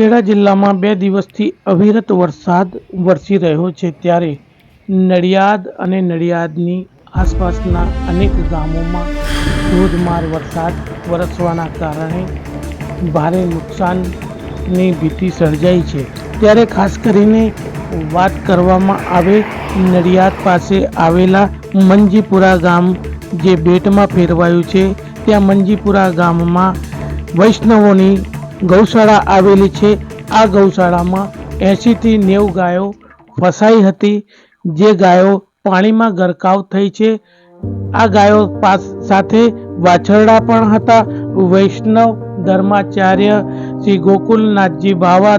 ખેડા જિલ્લામાં બે દિવસથી અવિરત વરસાદ વરસી રહ્યો છે ત્યારે નડિયાદ અને નડિયાદની આસપાસના અનેક ગામોમાં ધોધમાર વરસાદ વરસવાના કારણે ભારે નુકસાનની ભીતિ સર્જાઈ છે. ત્યારે ખાસ કરીને વાત કરવામાં આવે નડિયાદ પાસે આવેલા મંજીપુરા ગામ જે બેટમાં ફેરવાયું છે, ત્યાં મંજીપુરા ગામમાં વૈષ્ણવોની ગૌશાળા આવેલી છે. આ ગૌશાળામાં એંશીથી નેવું ગાયો ફસાઈ હતી. જે ગાયો પાણીમાં ગરકાવ થઈ છે. આ ગાયો પાસ સાથે વાછરડા પણ હતા. વૈષ્ણવ ધર્માચાર્ય શ્રી ગોકુલનાથજી બાવા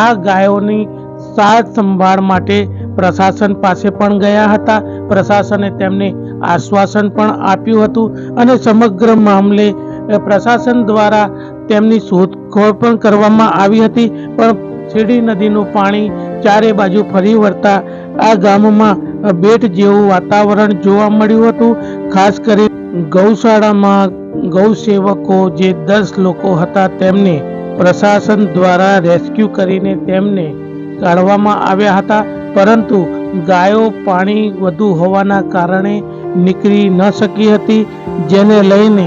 આ ગાયોની સાર સંભાળ માટે પ્રશાસન પાસે પણ ગયા હતા. પ્રશાસને તેમને આશ્વાસન પણ આપ્યું હતું અને સમગ્ર મામલે પ્રશાસન દ્વારા તેમની શોધખોળ પણ કરવામાં આવી હતી, પણ શેરડી નદીનું પાણી ચારે બાજુ ફરી વળતા આ ગામમાં બેટ જેવું વાતાવરણ જોવા મળ્યું હતું. ખાસ કરી ગૌશાળામાં ગૌસેવકો જે દસ લોકો હતા તેમને પ્રશાસન દ્વારા રેસ્ક્યુ કરીને તેમને કાઢવામાં આવ્યા હતા, પરંતુ ગાયો પાણી વધુ હોવાના કારણે નીકળી ન શકી હતી, જેને લઈને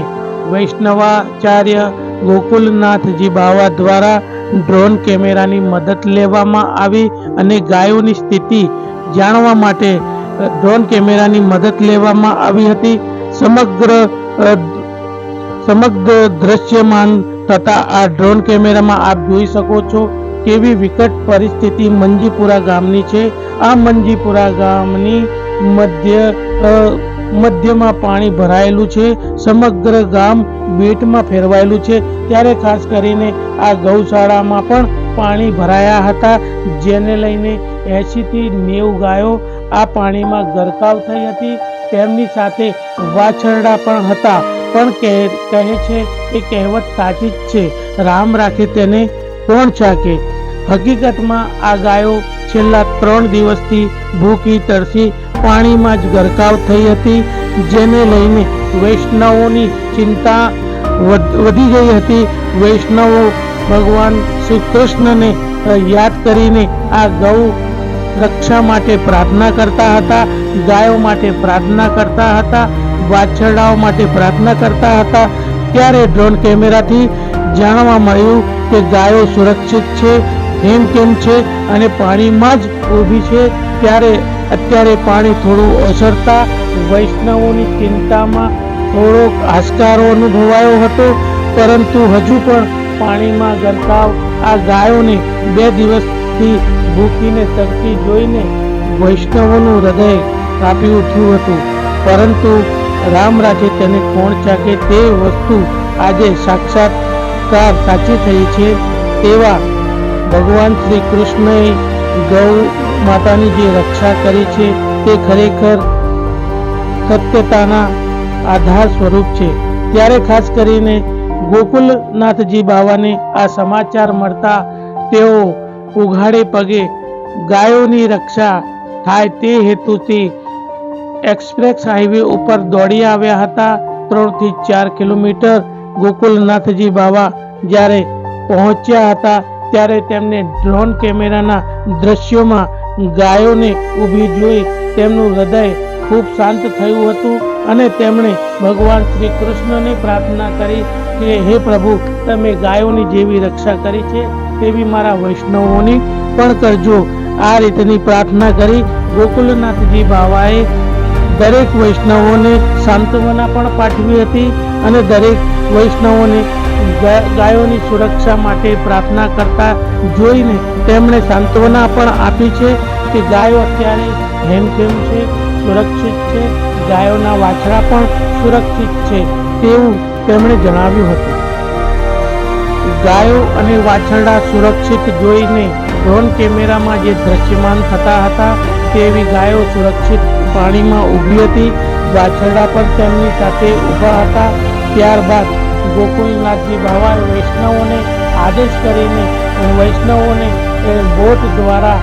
વૈષ્ણવાચાર્ય ગોકુલનાથજી બાવા દ્વારા ડ્રોન કેમેરાની મદદ લેવામાં આવી અને ગાયોની સ્થિતિ જાણવા માટે ડ્રોન કેમેરાની મદદ લેવામાં આવી હતી. સમગ્ર સમગ્ર દ્રશ્યમાન થતા આ ડ્રોન કેમેરામાં આપ જોઈ શકો છો કેવી વિકટ પરિસ્થિતિ મંજીપુરા ગામની છે. આ મંજીપુરા ગામની મધ્ય મધ્યમાં પાણી ભરાયેલું છે, સમગ્ર ગામ બેટમાં ફેરવાયેલું છે. ત્યારે ખાસ કરીને આ ગૌશાળામાં પણ પાણી ભરાયા હતા, જેને લઈને એંશીથી નેવું ગાયો આ પાણીમાં ગરકાવ થઈ હતી. તેમની સાથે વાછરડા પણ હતા. પણ કહે છે એ કહેવત સાચી જ છે, રામ રાખે તેને, કોણ ચાકે? હકીકતમાં આ ગાયો છેલ્લા ત્રણ દિવસથી ભૂખી, તરસી પાણીમાં જ ગરકાવ થઈ હતી, જેને લઈને વૈષ્ણવોની ચિંતા વધી ગઈ હતી. વૈષ્ણવો ભગવાન શ્રી કૃષ્ણને યાદ કરીને આ ગૌ રક્ષા માટે પ્રાર્થના કરતા હતા, ગાયો માટે પ્રાર્થના કરતા હતા, વાછરડાઓ માટે પ્રાર્થના કરતા હતા. ત્યારે ડ્રોન કેમેરાથી જાણવા મળ્યું કે ગાયો સુરક્ષિત છે હેમ કેમ છે અને પાણીમાં જ ઊભી છે. ત્યારે અત્યારે પાણી થોડું ઓસરતા વૈષ્ણવોની ચિંતામાં થોડોક હાશકારો અનુભવાયો હતો. પરંતુ હજુ પણ પાણીમાં ગરકાવ આ ગાયોને બે દિવસથી ભૂખીને તરતી જોઈને વૈષ્ણવોનું હૃદય કાપી ઉઠ્યું હતું. પરંતુ રામ રાખે તેને કોણ ચાકે તે વસ્તુ આજે સાક્ષાત્કાર સાચી થઈ છે તેવા ભગવાન શ્રી કૃષ્ણએ ગૌ માતાની જે રક્ષા કરી છે, તે ખરેખર સત્યતાના આધાર સ્વરૂપ છે. ત્યારે ખાસ કરીને ગોકુલનાથજી બાવાને આ સમાચાર મળતા તેઓ ઉઘાડે પગે ગાયોની રક્ષા થાય તે હેતુથી એક્સપ્રેસ હાઈવે ઉપર દોડી આવ્યા હતા. ત્રણથી ચાર કિલોમીટર ગોકુલનાથજી બાવા જ્યારે પહોંચ્યા હતા, ત્યારે તેમને ડ્રોન કેમેરાના દ્રશ્યોમાં ગાયોને ઊભી જોઈ તેમનું હૃદય ખૂબ શાંત થયું હતું અને તેમણે ભગવાન શ્રી કૃષ્ણને પ્રાર્થના કરી કે, હે પ્રભુ, તમે ગાયોની જેવી રક્ષા કરી છે તેવી મારા વૈષ્ણવોની પણ કરજો. આ રીતની પ્રાર્થના કરી ગોકુલનાથજી બાવાએ દરેક વૈષ્ણવોને સાંત્વના પણ પાઠવી હતી અને દરેક વૈષ્ણવોને ગાયોની સુરક્ષા માટે પ્રાર્થના કરતા જોઈને તેમણે સાંત્વના પણ આપી છે કે ગાયો અત્યારે હેમખેમ છે, સુરક્ષિત છે, ગાયોના વાછડા પણ સુરક્ષિત છે તેવું તેમણે જણાવ્યું હતું. ગાયો અને વાછરડા સુરક્ષિત જોઈને ડ્રોન કેમેરામાં જે દ્રશ્યમાન થતા હતા તેવી ગાયો સુરક્ષિત પાણીમાં ઊભી હતી. વાછરડા પણ તેમની સાથે ઊભા હતા. ત્યારબાદ ગોકુલનાથજી બાવાએ વૈષ્ણવોને આદેશ કરીને વૈષ્ણવોને બોટ દ્વારા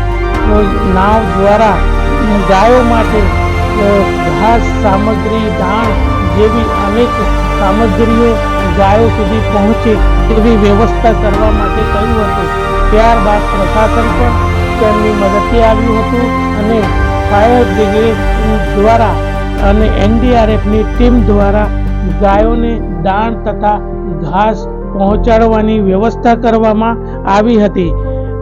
નાવ દ્વારા ગાયો માટે ઘાસ સામગ્રી દાણ જેવી અનેક સામગ્રીઓ ગાયો સુધી પહોંચે તેવી વ્યવસ્થા કરવા માટે કહ્યું હતું. ત્યારબાદ પ્રશાસન પણ તેમની મદદથી આવ્યું હતું અને ફાયર બ્રિગેડ દ્વારા અને એનડીઆરએફની ટીમ દ્વારા ગાયોને દાણ તથા ઘાસ પહોંચાડવાની વ્યવસ્થા કરવામાં આવી હતી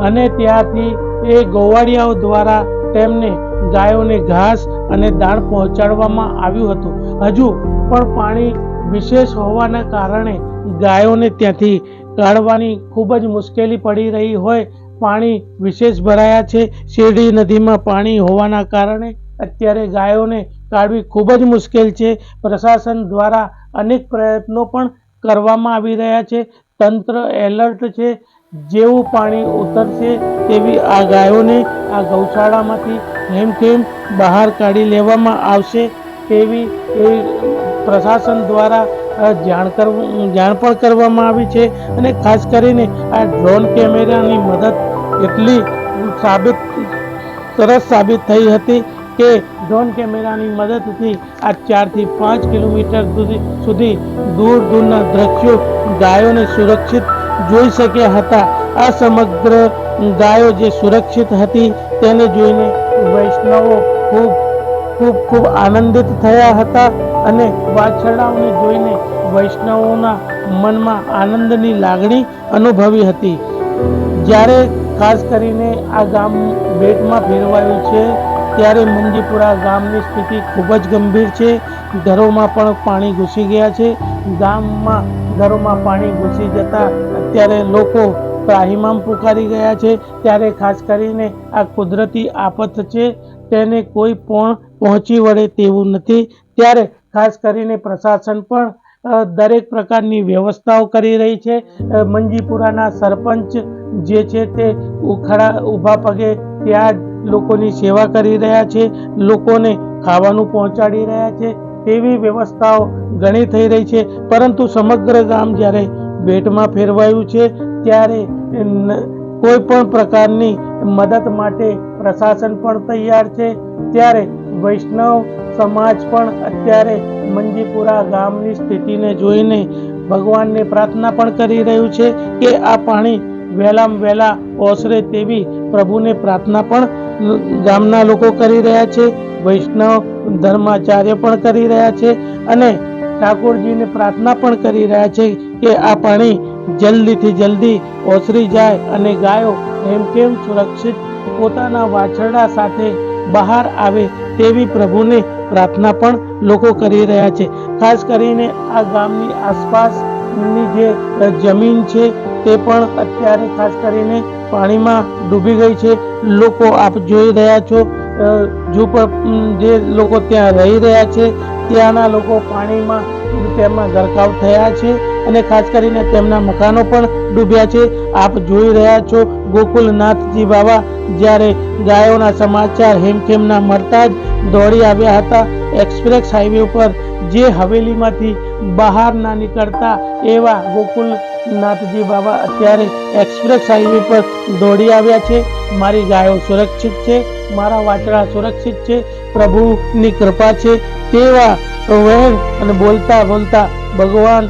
અને ત્યાંથી એ ગોવાળિયાઓ દ્વારા તેમને ગાયોને ઘાસ અને દાણ પહોંચાડવામાં આવ્યું હતું. હજુ પણ પાણી વિશેષ હોવાના કારણે ગાયોને ત્યાંથી કાઢવાની ખૂબ જ મુશ્કેલી પડી રહી હોય. પાણી વિશેષ ભરાયા છે. શેરડી નદીમાં પાણી હોવાના કારણે અત્યારે ગાયોને કાઢવી ખૂબ જ મુશ્કેલ છે. પ્રશાસન દ્વારા અનેક પ્રયત્નો પણ કરવામાં આવી રહ્યા છે. તંત્ર એલર્ટ છે. જેવું પાણી ઉતરશે તેવી આ ગાયોને આ ગૌશાળામાંથી હેમખેમ બહાર કાઢી લેવામાં આવશે તેવી એ પ્રશાસન દ્વારા જાણ કરવું, જાણ પણ કરવામાં આવી છે અને ખાસ કરીને આ ડ્રોન કેમેરાની મદદ એટલી સાબિત, સરસ સાબિત થઈ હતી કે ડ્રોન કેમેરાની મદદથી આ ચારથી પાંચ કિલોમીટર સુધી દૂર દૂરના દ્રશ્યો ગાયોને સુરક્ષિત જોઈ શક્યા હતા. આ સમગ્ર ગાયો જે સુરક્ષિત હતી તેને જોઈને વૈષ્ણવો ખૂબ ખૂબ ખૂબ આનંદિત થયા હતા અને વાછરડાઓને જોઈને વૈષ્ણવોના મનમાં આનંદની લાગણી અનુભવી હતી. જ્યારે ખાસ કરીને આ ગામ બેટમાં ફેરવાયું છે ત્યારે મંજીપુરા ગામની સ્થિતિ ખૂબ જ ગંભીર છે. ઘરોમાં પણ પાણી ઘૂસી ગયા છે. ગામમાં ઘરોમાં પાણી ઘૂસી જતા અત્યારે લોકો ત્રાહિમામ પુકારી ગયા છે. ત્યારે ખાસ કરીને આ કુદરતી આફત છે તેને કોઈ પણ પહોંચી વળે તેવું નથી. ત્યારે ખાસ કરીને પ્રશાસન પણ દરેક પ્રકારની વ્યવસ્થાઓ કરી રહી છે. મંજીપુરાના સરપંચ જે છે તે ઉખડા, ઊભા પગે ત્યાં લોકોની સેવા કરી રહ્યા છે, લોકોને ખાવાનું પહોંચાડી રહ્યા છે તેવી વ્યવસ્થાઓ ઘણી થઈ રહી છે. પરંતુ સમગ્ર ગામ જ્યારે બેટમાં ફેરવાયું છે, ત્યારે કોઈ પણ પ્રકારની મદદ માટે પ્રશાસન પણ તૈયાર છે. ત્યારે વૈષ્ણવ સમાજ પણ અત્યારે મંજીપુરા ગામની સ્થિતિને જોઈને ભગવાનને પ્રાર્થના પણ કરી રહ્યું છે કે આ પાણી વહેલામાં વહેલા ઓસરે તેવી પ્રભુને પ્રાર્થના પણ ગામના લોકો કરી રહ્યા છે, વૈષ્ણવ ધર્માચાર્ય પણ કરી રહ્યા છે અને ઠાકોરજીને પ્રાર્થના પણ કરી રહ્યા છે કે આ પાણી જલ્દીથી જલ્દી ઓસરી જાય અને ગાયો એમ કેમ સુરક્ષિત પોતાના વાછરડા સાથે બહાર આવે તેવી પ્રભુને પ્રાર્થના પણ લોકો કરી રહ્યા છે. ખાસ કરીને આ ગામની આસપાસની જે જમીન છે તે પણ અત્યારે ખાસ કરીને પાણીમાં ડૂબી ગઈ છે. લોકો આપ જોઈ રહ્યા છો ઝૂંપડ જે લોકો ત્યાં રહી રહ્યા છે, ત્યાંના લોકો પાણીમાં તેમાં ગરકાવ થયા છે. અને ખાસ કરીને તેમના મકાનો પણ ડૂબ્યા છે. આપ જોઈ રહ્યા છો ગોકુલનાથજી બાબા જ્યારે ગાયોના સમાચાર હેમખેમના મળતા જ દોડી આવ્યા હતા એક્સપ્રેસ હાઈવે ઉપર, જે હવેલીમાંથી બહાર ના નીકળતા એવા ગોકુલનાથજી બાબા અત્યારે એક્સપ્રેસ હાઈવે પર દોડી આવ્યા છે. મારી ગાયો સુરક્ષિત છે, મારા વાટડા સુરક્ષિત છે, પ્રભુની કૃપા છે તેવા વહેણ અને બોલતા બોલતા ભગવાન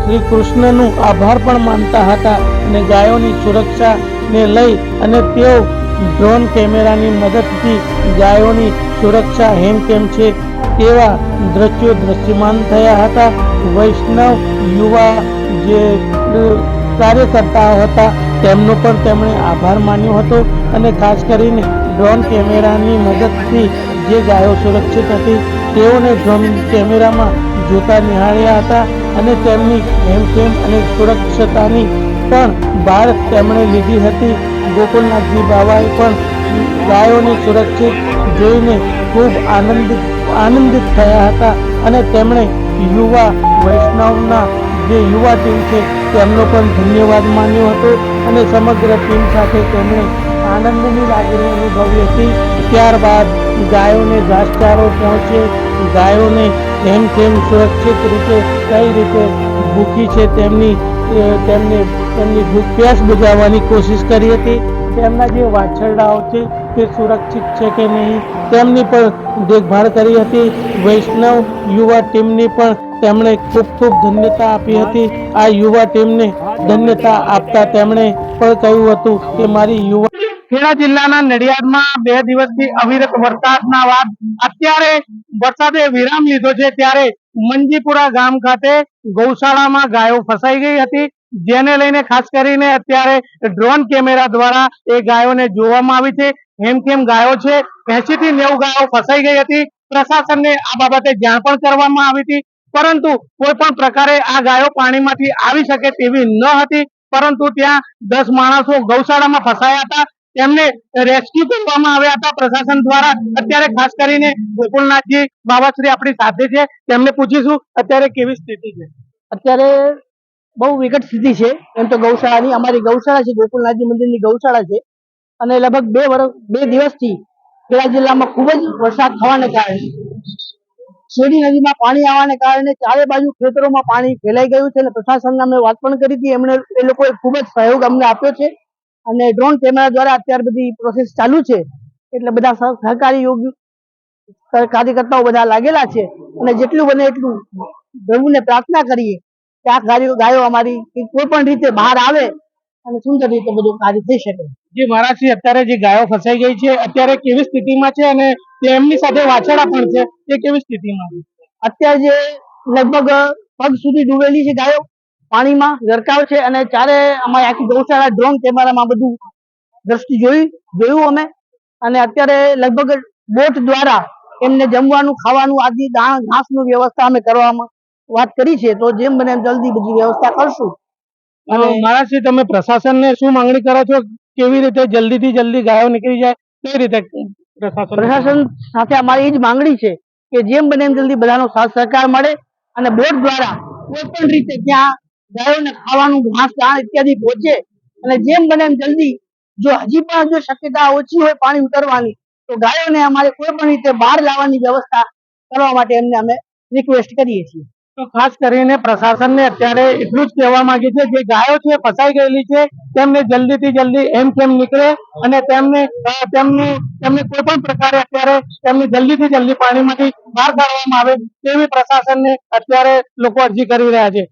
શ્રી કૃષ્ણનું આભાર પણ માનતા હતા અને ગાયોની સુરક્ષાને લઈ અને તેઓ ડ્રોન કેમેરાની મદદથી ગાયોની સુરક્ષા હેમ કેમ છે તેવા દ્રશ્યો દ્રશ્યમાન થયા હતા. વૈષ્ણવ યુવા જે કાર્યકર્તા હતા તેમનો પણ તેમણે આભાર માન્યો હતો અને ખાસ કરીને ડ્રોન કેમેરાની મદદથી જે ગાયો સુરક્ષિત હતી તેઓને કેમેરામાં જોતા નિહાળ્યા હતા અને તેમની હેમખેમ અને સુરક્ષતાની પણ બહાર તેમણે લીધી હતી. ગોકુલનાથજી બાબાએ પણ ગાયોને સુરક્ષિત જોઈને ખૂબ આનંદિત આનંદિત થયા હતા અને તેમણે યુવા વૈષ્ણવના જે યુવા ટીમ છે તેમનો પણ ધન્યવાદ માન્યો હતો અને સમગ્ર ટીમ સાથે તેમણે આનંદની લાગણી અનુભવી હતી. ત્યારબાદ ગાયોને ઘાસચારો પહોંચે, ગાયોને એમ તેમ સુરક્ષિત રીતે કઈ રીતે ભૂખી છે તેમની તેમને, તેમની ભૂખ પ્યાસ બુજાવવાની કોશિશ કરી હતી. તેમના જે વાછરડાઓ છે તે સુરક્ષિત છે કે નહીં, તેમની પણ દેખભાળ કરી હતી. વૈષ્ણવ યુવા ટીમની પણ તેમણે ખૂબ ખૂબ ધન્યતા આપી હતી. આ યુવા ટીમને ધન્યતા આપતા તેમણે પણ કહ્યું હતું કે મારી યુવા ખેડા જિલ્લાના નડિયાદમાં બે દિવસથી અવિરત વરસાદના બાદ અત્યારે વરસાદે વિરામ લીધો છે ત્યારે મંજીપુરા ગામ ખાતે ગૌશાળામાં ગાયો ફસાઈ ગઈ હતી. જેને લઈને ખાસ કરીને અત્યારે ડ્રોન કેમેરા દ્વારા એ ગાયોને જોવામાં આવી છે. હેમખેમ ગાયો છે? એસી થી નેવું ગાયો ફસાઈ ગઈ હતી. પ્રશાસનને આ બાબતે જાણ પણ કરવામાં આવી હતી. પરંતુ કોઈ પણ પ્રકારે આ ગાયો પાણીમાંથી આવી શકે તેવી ન હતી. પરંતુ ત્યાં દસ માણસો ગૌશાળામાં ફસાયા હતા. તેમને રેસ્ક્યુ કરવામાં આવ્યા હતા પ્રશાસન દ્વારા. અત્યારે ખાસ કરીને ગોકુલનાથજી બાબાશ્રી આપણી સાથે છે. તેમને પૂછીશું અત્યારે કેવી સ્થિતિ છે. અત્યારે બહુ વિકટ સ્થિતિ છે. એમ તો ગૌશાળાની, અમારી ગૌશાળા છે ગોકુલનાથજી મંદિરની ગૌશાળા છે. અને લગભગ બે વર્ષ બે દિવસથી ખેડા જિલ્લામાં ખૂબ જ વરસાદ થવાને કારણે, શેરી નદીમાં પાણી આવવાને કારણે ચારે બાજુ ખેતરોમાં પાણી ફેલાઈ ગયું છે. અને પ્રશાસનને અમે વાત પણ કરી હતી. એમણે એ લોકોએ ખૂબ જ સહયોગ અમને આપ્યો છે. અને ડ્રોન કેમેરા દ્વારા અત્યારે બધી પ્રોસેસ ચાલુ છે. એટલે બધા સહ- સહકારી યોગ કાર્યકર્તાઓ બધા લાગેલા છે. અને જેટલું બને એટલું પ્રભુને પ્રાર્થના કરીએ કે આ ગાયો ગાયો અમારી કોઈ પણ રીતે બહાર આવે અને સુંદર રીતે બધું કાર્ય થઈ શકે. જે મહારાજથી અત્યારે જે ગાયો ફસાઈ ગઈ છે અત્યારે કેવી સ્થિતિમાં છે અને તેમની સાથે વાછડા પણ છે એ કેવી સ્થિતિમાં? છે અત્યારે જે લગભગ પગ સુધી ડૂબેલી છે ગાયો પાણીમાં ગરકાવ છે અને ચારે અમારી આખી ગૌશાળા ડ્રોન કેમેરામાં બધું દ્રષ્ટિ જોઈ જોયું અમે. અને અત્યારે લગભગ બોટ દ્વારા એમને જમવાનું ખાવાનું આદિ દાણ ઘાસનું વ્યવસ્થા અમે કરવામાં વાત કરી છે. તો જેમ બને જલ્દી બધી વ્યવસ્થા કરશું. અને મારાથી તમે પ્રશાસનને શું માંગણી કરો છો? કેવી રીતે જલ્દીથી જલ્દી ગાયો નીકળી જાય? કઈ રીતે પ્રશાસન? પ્રશાસન સાથે અમારી એ જ માંગણી છે કે જેમ બને એમ જલ્દી બધાનો સાથ સહકાર મળે અને બોટ દ્વારા કોઈ પણ રીતે ત્યાં ગાયોને ખાવાનું ઘાસ ઇત્યાદિ પહોંચે અને જેમ બને એમ જલ્દી જો હજી પણ જો શક્યતા ઓછી હોય પાણી ઉતરવાની, તો ગાયોને અમારે કોઈ પણ રીતે બહાર લાવવાની વ્યવસ્થા કરવા માટે એમને અમે રિક્વેસ્ટ કરીએ છીએ. તો ખાસ કરીને પ્રશાસનને અત્યારે એટલું જ કહેવા માંગે છે જે ગાયો છે, ફસાઈ ગયેલી છે, તેમને જલ્દીથી જલ્દી એમ કેમ નીકળે અને તેમને તેમની, તેમને કોઈ પણ પ્રકારે અત્યારે તેમને જલ્દીથી જલ્દી પાણીમાંથી બહાર કાઢવામાં આવે તેવી પ્રશાસનને અત્યારે લોકો અરજી કરી રહ્યા છે.